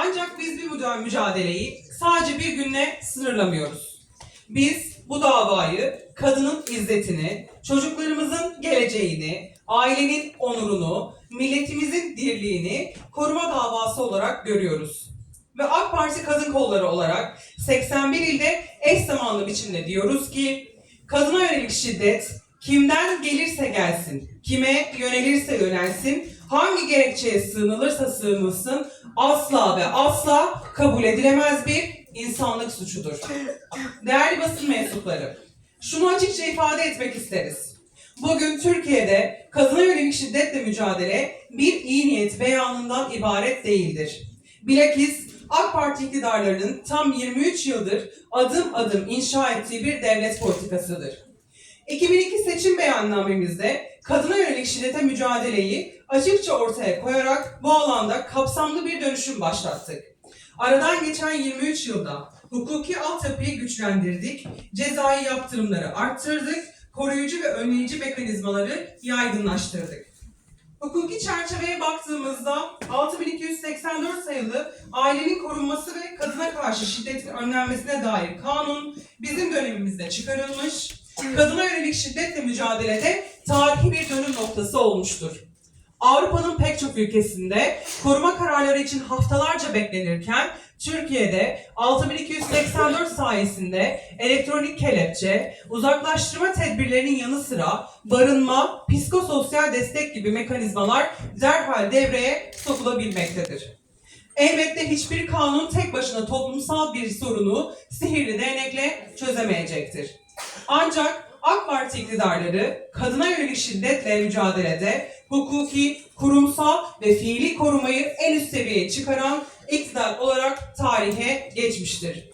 Ancak biz bir müca- mücadeleyi sadece bir günle sınırlamıyoruz. Biz bu davayı kadının izzetini, çocuklarımızın geleceğini, ailenin onurunu, milletimizin dirliğini koruma davası olarak görüyoruz. Ve AK Parti Kadın Kolları olarak 81 ilde eş zamanlı biçimde diyoruz ki kadına yönelik şiddet kimden gelirse gelsin, kime yönelirse yönelsin, hangi gerekçeye sığınılırsa sığınılsın asla ve asla kabul edilemez bir insanlık suçudur. Değerli basın mensupları, şunu açıkça ifade etmek isteriz. Bugün Türkiye'de kadına yönelik şiddetle mücadele bir iyi niyet beyanından ibaret değildir. Bilakis AK Parti iktidarlarının tam 23 yıldır adım adım inşa ettiği bir devlet politikasıdır. 2002 seçim beyannamemizde kadına yönelik şiddete mücadeleyi açıkça ortaya koyarak bu alanda kapsamlı bir dönüşüm başlattık. Aradan geçen 23 yılda hukuki altyapıyı güçlendirdik, cezai yaptırımları arttırdık, koruyucu ve önleyici mekanizmaları yaygınlaştırdık. Hukuki çerçeveye baktığımızda 6284 sayılı ailenin korunması ve kadına karşı şiddetin önlenmesine dair kanun bizim dönemimizde çıkarılmış, kadına yönelik şiddetle mücadelede tarihi bir dönüm noktası olmuştur. Avrupa'nın pek çok ülkesinde koruma kararları için haftalarca beklenirken Türkiye'de 6284 sayesinde elektronik kelepçe, uzaklaştırma tedbirlerinin yanı sıra barınma, psikososyal destek gibi mekanizmalar derhal devreye sokulabilmektedir. Elbette hiçbir kanun tek başına toplumsal bir sorunu sihirli değnekle çözemeyecektir. Ancak AK Parti iktidarları kadına yönelik şiddetle mücadelede hukuki, kurumsal ve fiili korumayı en üst seviyeye çıkaran iktidar olarak tarihe geçmiştir.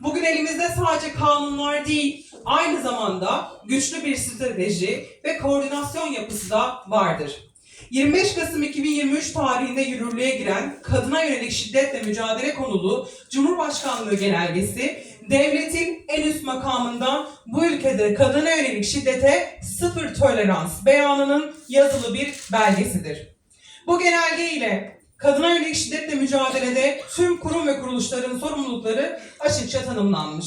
Bugün elimizde sadece kanunlar değil, aynı zamanda güçlü bir strateji ve koordinasyon yapısı da vardır. 25 Kasım 2023 tarihinde yürürlüğe giren kadına yönelik şiddetle mücadele konulu Cumhurbaşkanlığı genelgesi devletin en üst makamından bu ülkede kadına yönelik şiddete sıfır tolerans beyanının yazılı bir belgesidir. Bu genelge ile kadına yönelik şiddetle mücadelede tüm kurum ve kuruluşların sorumlulukları açıkça tanımlanmış.